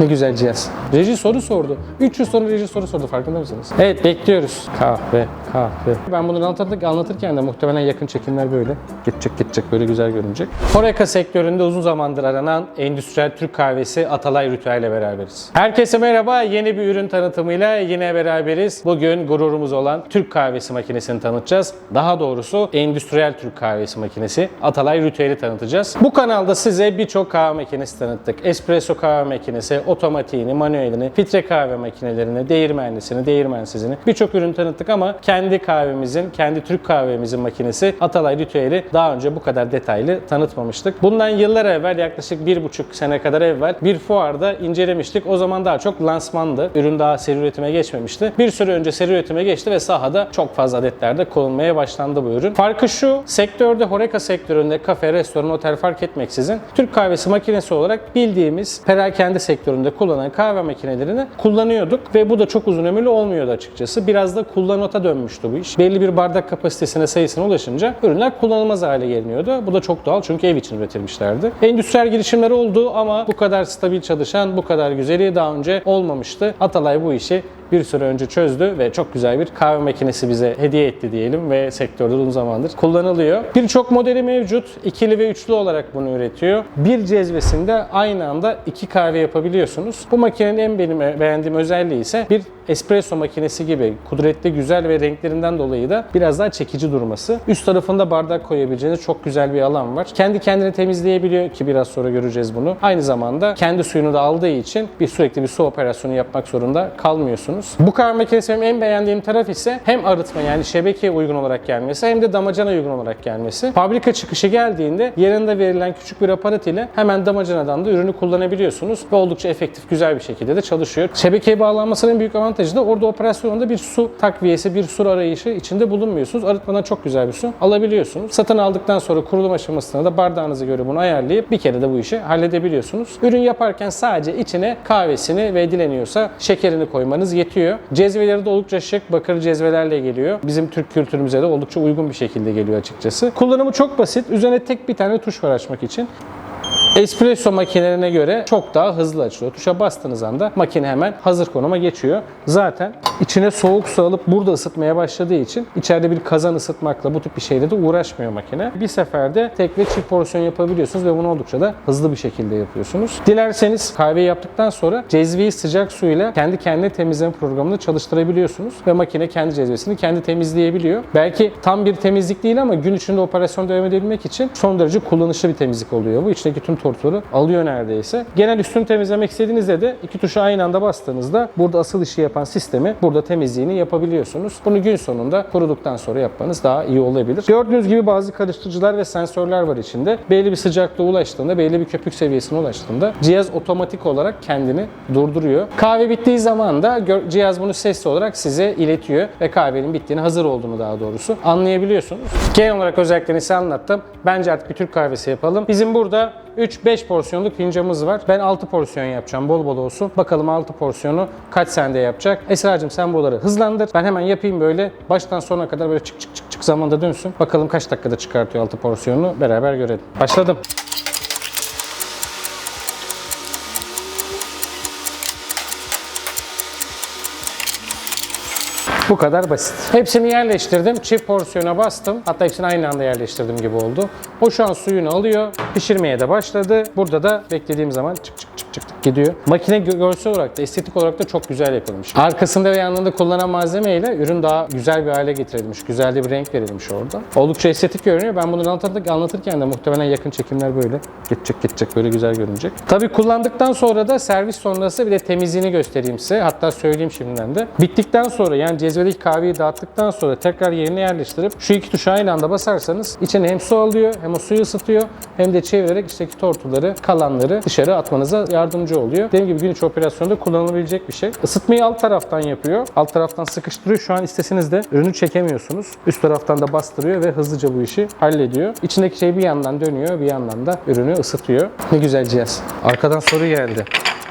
Ne güzel cihaz. Reji soru sordu. 300 soru reji soru sordu farkında mısınız? Evet bekliyoruz. Kahve, kahve. Ben bunu anlatırken, anlatırken de muhtemelen yakın çekimler böyle. Geçecek geçecek böyle güzel görünecek. Horeca sektöründe uzun zamandır aranan endüstriyel Türk kahvesi Atalay Ritüel ile beraberiz. Herkese merhaba. Yeni bir ürün tanıtımıyla yine beraberiz. Bugün gururumuz olan Türk kahvesi makinesini tanıtacağız. Daha doğrusu endüstriyel Türk kahvesi makinesi Atalay Ritüel'i tanıtacağız. Bu kanalda size birçok kahve makinesi tanıttık. Espresso kahve makinesi, otomatiğini, manuelini, filtre kahve makinelerini, değirmenlisini, değirmensizini birçok ürün tanıttık ama kendi kahvemizin, kendi Türk kahvemizin makinesi Atalay Ritüel'i daha önce bu kadar detaylı tanıtmamıştık. Bundan yıllar evvel yaklaşık bir buçuk sene kadar evvel bir fuarda incelemiştik. O zaman daha çok lansmandı. Ürün daha seri üretime geçmemişti. Bir süre önce seri üretime geçti ve sahada çok fazla adetlerde kullanılmaya başlandı bu ürün. Farkı şu, sektörde Horeca sektöründe kafe, restoran, otel fark etmeksizin Türk kahvesi makinesi olarak bildiğimiz perakende sektöründe kullanılan kahve makinelerini kullanıyorduk ve bu da çok uzun ömürlü olmuyordu açıkçası. Biraz da kullanota dönmüştü bu iş. Belli bir bardak kapasitesine sayısına ulaşınca ürünler kullanılmaz hale geliniyordu. Bu da çok doğal çünkü ev için üretilmişlerdi. Endüstriyel girişimler oldu ama bu kadar stabil çalışan, bu kadar güzeli daha önce olmamıştı. Atalay bu işi bir süre önce çözdü ve çok güzel bir kahve makinesi bize hediye etti diyelim ve sektörde uzun zamandır kullanılıyor. Birçok modeli mevcut. ikili ve üçlü olarak bunu üretiyor. Bir cezvesinde aynı anda iki kahve yapabiliyorsunuz. Bu makinenin en benim beğendiğim özelliği ise bir espresso makinesi gibi kudretli, güzel ve renklerinden dolayı da biraz daha çekici durması. Üst tarafında bardak koyabileceğiniz çok güzel bir alan var. Kendi kendini temizleyebiliyor ki biraz sonra göreceğiz bunu. Aynı zamanda kendi suyunu da aldığı için bir sürekli bir su operasyonu yapmak zorunda kalmıyorsunuz. Bu kahve makinesi benim en beğendiğim taraf ise hem arıtma yani şebekeye uygun olarak gelmesi hem de damacana uygun olarak gelmesi. Fabrika çıkışı geldiğinde yerinde verilen küçük bir aparat ile hemen damacanadan da ürünü kullanabiliyorsunuz ve oldukça efektif, güzel bir şekilde de çalışıyor. Şebekeye bağlanmasının büyük avantajı da orada operasyonda bir su takviyesi, bir su arayışı içinde bulunmuyorsunuz. Arıtmadan çok güzel bir su alabiliyorsunuz. Satın aldıktan sonra kurulum aşamasında da bardağınıza göre bunu ayarlayıp bir kere de bu işi halledebiliyorsunuz. Ürün yaparken sadece içine kahvesini ve dileniyorsa şekerini koymanız yetiyor. Cezveleri de oldukça şık, bakır cezvelerle geliyor. Bizim Türk kültürümüze de oldukça uygun bir şekilde geliyor açıkçası. Kullanımı çok basit. Üzerine tek bir tane tuş var açmak için. Espresso makinelerine göre çok daha hızlı açılıyor. Tuşa bastığınız anda makine hemen hazır konuma geçiyor. Zaten içine soğuk su alıp burada ısıtmaya başladığı için içeride bir kazan ısıtmakla bu tip bir şeyle de uğraşmıyor makine. Bir seferde tek ve çift porsiyon yapabiliyorsunuz ve bunu oldukça da hızlı bir şekilde yapıyorsunuz. Dilerseniz kahveyi yaptıktan sonra cezveyi sıcak suyla kendi kendine temizleme programını çalıştırabiliyorsunuz ve makine kendi cezvesini kendi temizleyebiliyor. Belki tam bir temizlik değil ama gün içinde operasyon devam edebilmek için son derece kullanışlı bir temizlik oluyor bu. İçindeki tüm tortuları alıyor neredeyse. Genel üstünü temizlemek istediğinizde de iki tuşa aynı anda bastığınızda burada asıl işi yapan sistemi burada temizliğini yapabiliyorsunuz. Bunu gün sonunda kuruduktan sonra yapmanız daha iyi olabilir. Gördüğünüz gibi bazı karıştırıcılar ve sensörler var içinde. Belli bir sıcaklığa ulaştığında, belli bir köpük seviyesine ulaştığında cihaz otomatik olarak kendini durduruyor. Kahve bittiği zaman da cihaz bunu sesli olarak size iletiyor ve kahvenin bittiğini, hazır olduğunu daha doğrusu anlayabiliyorsunuz. Genel olarak özelliklerini size anlattım. Bence artık bir Türk kahvesi yapalım. Bizim burada 3-5 porsiyonluk fincamız var. Ben 6 porsiyon yapacağım. Bol bol olsun. Bakalım 6 porsiyonu kaç sende yapacak. Esra'cığım sen buraları hızlandır. Ben hemen yapayım böyle. Baştan sona kadar böyle çık çık çık çık zamanda dönsün. Bakalım kaç dakikada çıkartıyor 6 porsiyonu. Beraber görelim. Başladım. Bu kadar basit. Hepsini yerleştirdim. Çift porsiyona bastım. Hatta hepsini aynı anda yerleştirdim gibi oldu. O şu an suyunu alıyor. Pişirmeye de başladı. Burada da beklediğim zaman çık çık çık çık gidiyor. Makine gö- görsel olarak da estetik olarak da çok güzel yapılmış. Arkasında ve yanında kullanılan malzemeyle ürün daha güzel bir hale getirilmiş. Güzel de bir renk verilmiş orada. Oldukça estetik görünüyor. Ben bunu anlatırken, anlatırken de muhtemelen yakın çekimler böyle. Geçecek geçecek böyle güzel görünecek. Tabii kullandıktan sonra da servis sonrası bir de temizliğini göstereyim size. Hatta söyleyeyim şimdiden de. Bittikten sonra yani cezvedeki kahveyi dağıttıktan sonra tekrar yerine yerleştirip şu iki tuşa aynı anda basarsanız içine hem su alıyor hem o suyu ısıtıyor hem de çevirerek içteki tortuları, kalanları dışarı atmanıza yardımcı oluyor. Dediğim gibi gün içi operasyonda kullanılabilecek bir şey. Isıtmayı alt taraftan yapıyor. Alt taraftan sıkıştırıyor. Şu an isteseniz de ürünü çekemiyorsunuz. Üst taraftan da bastırıyor ve hızlıca bu işi hallediyor. İçindeki şey bir yandan dönüyor, bir yandan da ürünü ısıtıyor. Ne güzel cihaz. Arkadan soru geldi.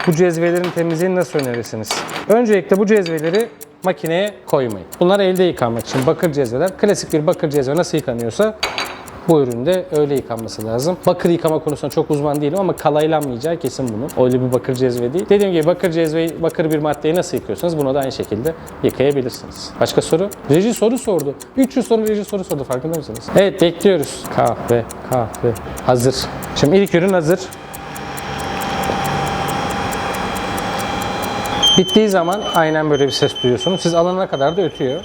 Bu cezvelerin temizliğini nasıl önerirsiniz? Öncelikle bu cezveleri makineye koymayın. Bunlar elde yıkanmak için bakır cezveler. Klasik bir bakır cezve nasıl yıkanıyorsa Bu ürün de öyle yıkanması lazım. Bakır yıkama konusunda çok uzman değilim ama kalaylanmayacağı kesin bunun. Öyle bir bakır cezve değil. Dediğim gibi bakır cezveyi, bakır bir maddeyi nasıl yıkıyorsanız bunu da aynı şekilde yıkayabilirsiniz. Başka soru? Reji soru sordu. 300 soru reji soru sordu farkında mısınız? Evet bekliyoruz. Kahve, kahve. Hazır. Şimdi ilk ürün hazır. Bittiği zaman aynen böyle bir ses duyuyorsunuz. Siz alana kadar da ötüyor.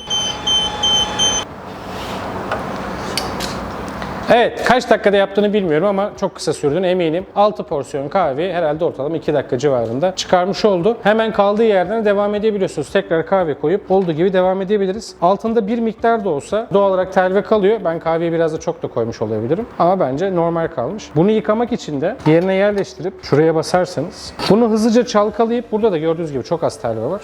Evet, kaç dakikada yaptığını bilmiyorum ama çok kısa sürdüğüne eminim. 6 porsiyon kahve herhalde ortalama 2 dakika civarında çıkarmış oldu. Hemen kaldığı yerden devam edebiliyorsunuz. Tekrar kahve koyup olduğu gibi devam edebiliriz. Altında bir miktar da olsa doğal olarak telve kalıyor. Ben kahveyi biraz da çok da koymuş olabilirim. Ama bence normal kalmış. Bunu yıkamak için de yerine yerleştirip şuraya basarsanız bunu hızlıca çalkalayıp burada da gördüğünüz gibi çok az telve var.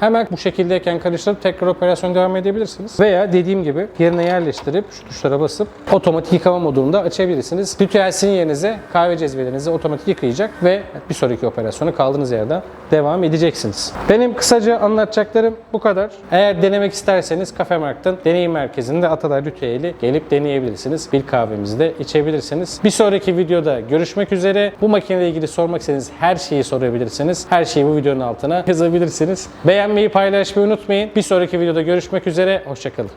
Hemen bu şekildeyken karıştırıp tekrar operasyon devam edebilirsiniz. Veya dediğim gibi yerine yerleştirip şu tuşlara basıp otomatik yıkama modunda açabilirsiniz. Ritüel sizin yerinize kahve cezvelerinizi otomatik yıkayacak ve bir sonraki operasyonu kaldığınız yerden devam edeceksiniz. Benim kısaca anlatacaklarım bu kadar. Eğer denemek isterseniz Kafe Markt'ın deneyim merkezinde Atalay ritüeli gelip deneyebilirsiniz. Bir kahvemizi de içebilirsiniz. Bir sonraki videoda görüşmek üzere. Bu makineyle ilgili sormak istediğiniz her şeyi sorabilirsiniz. Her şeyi bu videonun altına yazabilirsiniz. Beğenmeyi, paylaşmayı unutmayın. Bir sonraki videoda görüşmek üzere. Hoşçakalın.